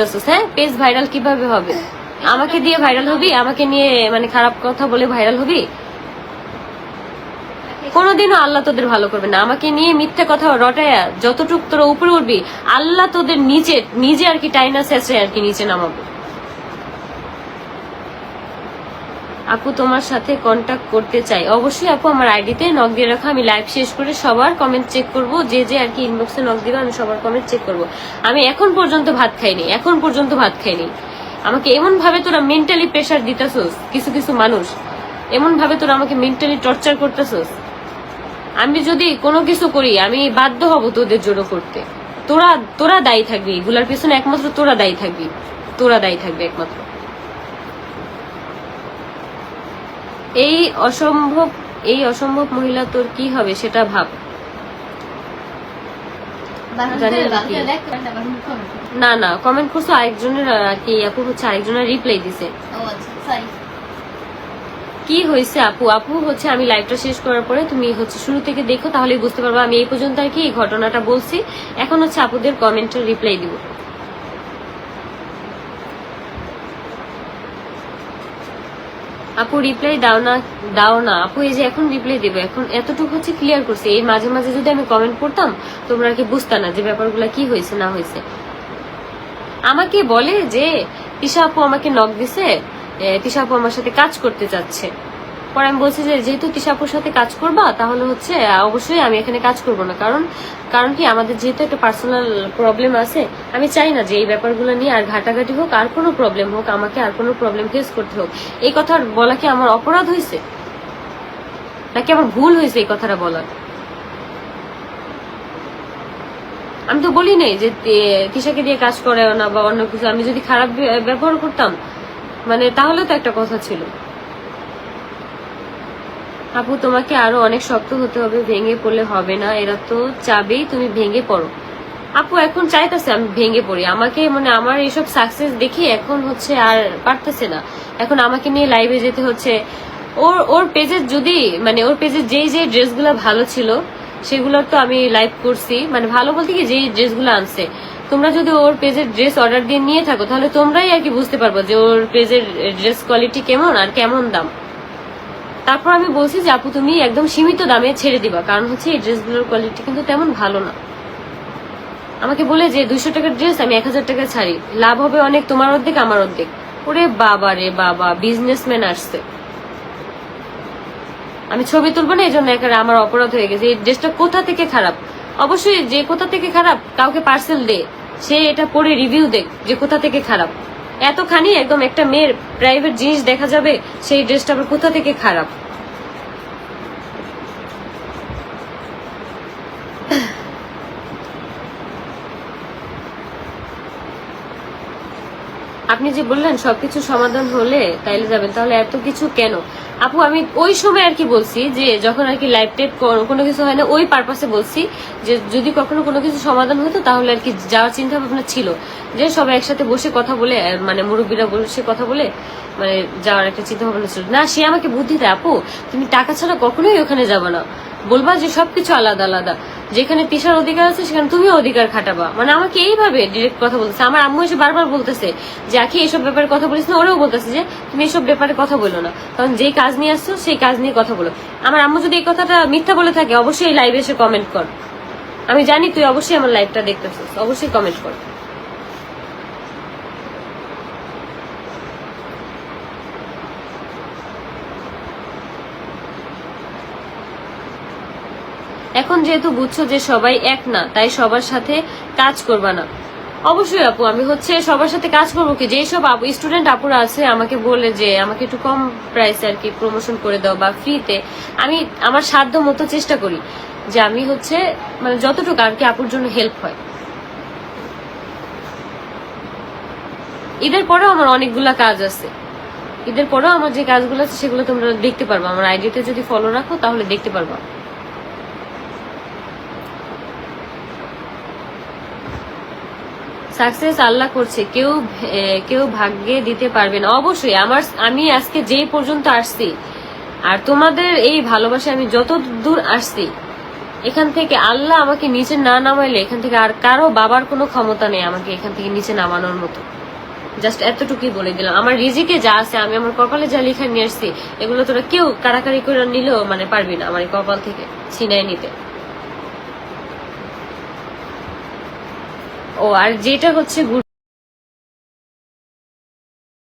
করতেছিস হ্যাঁ page viral কীভাবে হবে? আমাকে দিয়ে ভাইরাল হবি? আমাকে নিয়ে মানে খারাপ কথা বলে ভাইরাল হবি? কোনোদিনও আল্লাহ তোদের ভালো করবে না। আমাকে নিয়ে মিথ্যে কথা রটায়া যতটুক তোরা উপরে উঠবি, আল্লাহ তোদের নিচে নিজে আর কি টাইনা শেষে আর কি নিচে নামাবো। আপু তোমার সাথে কন্টাক্ট করতে চাই। অবশ্যই আপু, আমার আইডিতে নক দিয়ে রাখো। আমি লাইভ শেষ করে সবার কমেন্ট চেক করব। যে যে আর কি ইনবক্সে নক দিবে, আমি সবার কমেন্ট চেক করব। আমি এখন পর্যন্ত ভাত খাইনি, এখন পর্যন্ত ভাত খাইনি। আমাকে এমন ভাবে তোরা মেন্টালি প্রেশার দিতেছস, কিছু কিছু মানুষ। এমন ভাবে তোরা আমাকে মেন্টালি টর্চার করতেছস। আমি যদি কোনো কিছু করি, আমি বাধ্য হব তোদের জন্য করতে। তোরা তোরা দায়ী থাকবি। এগুলার পিছনে একমাত্র তোরা দায়ী থাকবি। তোরা দায়ী থাকবি একমাত্র। এই অসম্ভব এই অসম্ভব মহিলা তোর কি হবে সেটা ভাব। না না কমেন্ট করছ আরেকজনের আর কি আপু হচ্ছে আরেকজনের রিপ্লাই দিছে। কি হয়েছে আপু? আপু হচ্ছে আমি লাইভটা শেষ করার পরে তুমি হচ্ছে শুরু থেকে দেখো তাহলে বুঝতে পারব। আমি এই পর্যন্ত আর কি এই ঘটনাটা বলছি। এখন হচ্ছে আপুদের কমেন্টের রিপ্লাই দিব। আপু রিপ্লাই দাও না দাও না। আপু, এই যে এখন রিপ্লাই দেবো, এখন এতটুকু হচ্ছে ক্লিয়ার করছে। এই মাঝে মাঝে যদি আমি কমেন্ট করতাম, তোমরা কি বুঝতা না যে ব্যাপারগুলো কি হয়েছে, না হয়েছে। আমাকে বলে যে তিশা আপু আমাকে নক দিছে তিশা আপু আমার সাথে কাজ করতে চাচ্ছে পরে আমি বলছি যে, যেহেতু তিশা আপুর সাথে কাজ করবা, তাহলে হচ্ছে অবশ্যই আমি এখানে কাজ করব না। কারণ কারণ কি, আমাদের যেহেতু একটা পার্সোনাল প্রবলেম আছে, আমি চাই না যে এই ব্যাপারগুলো নিয়ে আর ঘাটাঘাটি হোক, আর কোনো প্রবলেম হোক, আমাকে আর কোনো প্রবলেম ফেস করতে হোক। এই কথা বলা কি আমার অপরাধ হয়েছে? নাকি আমার ভুল হয়েছে এই কথাটা বলার? আমি তো বলি নাই যে তিশাকে দিয়ে কাজ করে না বা অন্য কিছু। আমি যদি খারাপ ব্যবহার করতাম মানে তাহলে তো একটা কথা ছিল। আপু, তোমাকে আরও অনেক শক্ত হতে হবে, ভেঙে পড়লে হবে না, এরা তো চাবেই, তুমি ভেঙে পড়ো। আপু, এখন চাইতেছে আমি ভেঙে পড়ি। আমাকে মানে আমার এইসব সাকসেস দেখি এখন হচ্ছে আর পারতেছে না। এখন আমাকে নিয়ে লাইভে যেতে হচ্ছে। ওর ওর পেজের যদি মানে ওর পেজের যেই যেই ড্রেসগুলো ভালো ছিল, সেগুলোর তো আমি লাইভ করছি। মানে ভালো বলতে কি, যেই ড্রেসগুলো আনছে। তোমরা যদি ওর পেজের ড্রেস অর্ডার দিয়ে নিয়ে থাকো, তাহলে তোমরাই আর কি বুঝতে পারব যে ওর পেজের ড্রেস কোয়ালিটি কেমন আর কেমন দাম। তারপর আমি বলছি যে, আপু, তুমি একদম সীমিত দামে ছেড়ে দিবা। কারণ হচ্ছে এই ড্রেসগুলোর কোয়ালিটি কিন্তু তেমন ভালো না। আমাকে বলে যে, দুইশো টাকার ড্রেস আমি এক হাজার টাকা ছাড়ি। লাভ হবে অনেক, তোমার অর্ধেক, আমার অর্ধেক। ওরে বাবা রে বাবা বিজনেসম্যান আসছে। আমি ছবি তুলবো না এই জন্য একেবারে আমার অপরাধ হয়ে গেছে। এই ড্রেসটা কোথা থেকে খারাপ? অবশ্যই যে কোথা থেকে খারাপ, কাউকে পার্সেল দে। সে এটা পরে রিভিউ দেখ যে কোথা থেকে খারাপ। এতখানি একদম একটা মেয়ের প্রাইভেট জিনিস দেখা যাবে, সেই ড্রেসটা আবার কোথা থেকে খারাপ? আপনি যে বললেন সবকিছু সমাধান হলে তাইলে যাবেন, তাহলে এত কিছু কেন? আপু, আমি ওই সময় আর কি বলছি যে যখন আর কি লাইভ টেট কোনো কিছু হয় না, ওই পারপাসে বলছি যে যদি কখনো কোনো কিছু সমাধান হতো তাহলে আর কি যাওয়ার চিন্তা ভাবনা ছিল। যে সবাই একসাথে বসে কথা বলে মানে মুরব্বীরা বসে কথা বলে মানে যাওয়ার একটা চিন্তা ভাবনা ছিল। না, সে আমাকে বুদ্ধি দেয়, আপু, তুমি টাকা ছাড়া কখনোই ওখানে যাব না। বলবা যে সবকিছু আলাদা আলাদা। যেখানে তিসার অধিকার আছে, সেখানে তুমি অধিকার খাটাবা। মানে আমাকে এইভাবে ডিরেক্ট কথা বলতেছে। আমার আম্মু এসে বারবার বলতেছে, যে, আখি, এসব ব্যাপারে কথা বলিস না? ওরাও বলতেছে যে, তুমি এসব ব্যাপারে কথা বলো না। কারণ যে কাজ নিয়ে আসছো, সেই কাজ নিয়ে কথা বলো। আমার আম্মু যদি এই কথাটা মিথ্যা বলে থাকে, অবশ্যই লাইভে এসে কমেন্ট কর। আমি জানি তুই অবশ্যই আমার লাইভটা দেখতেছিস, অবশ্যই কমেন্ট কর। এখন যেহেতু বুঝছ যে সবাই এক না, তাই সবার সাথে কাজ করবা না। অবশ্যই আপু, আমি হচ্ছে সবার সাথে কাজ করব কি? যেই সব আপু স্টুডেন্ট আপুরা আছে, আমাকে বলে যে, আমাকে একটু কম প্রাইসে আর কি প্রমোশন করে দাও বা ফ্রিতে আমি আমার সাধ্য মতো চেষ্টা করি যে আমি হচ্ছে মানে যতটুকু আর কি আপুর জন্য হেল্প হয়। ঈদের পরেও আমার অনেকগুলা কাজ আছে। ঈদের পরেও আমার যে কাজগুলো আছে, সেগুলো তোমরা দেখতে পারবা। আমার আইডিতে যদি ফলো রাখো, তাহলে দেখতে পারবা। সাকসেস আল্লাহ করছে, কেউ কেউ ভাগ্যে দিতে পারবে না। অবশ্যই, আমার, আমি আজকে যেই পর্যন্ত আসছি, আর তোমাদের এই ভালোবাসা আমি যত দূর আসছি, এখান থেকে আল্লাহ আমাকে নিচে না নামাইলে এখান থেকে আর কারও বাবার কোনো ক্ষমতা নেই আমাকে এখান থেকে নিচে নামানোর মতো। জাস্ট এতটুকুই বলে দিলাম। আমার রিজিকে যা আছে, আমি আমার কপালে যা লিখা নিয়ে আসছি, এগুলো তোরা কেউ কারাকারি করে নিলেও মানে পারবি না আমার কপাল থেকে ছিনাই নিতে। ও আর যেটা হচ্ছে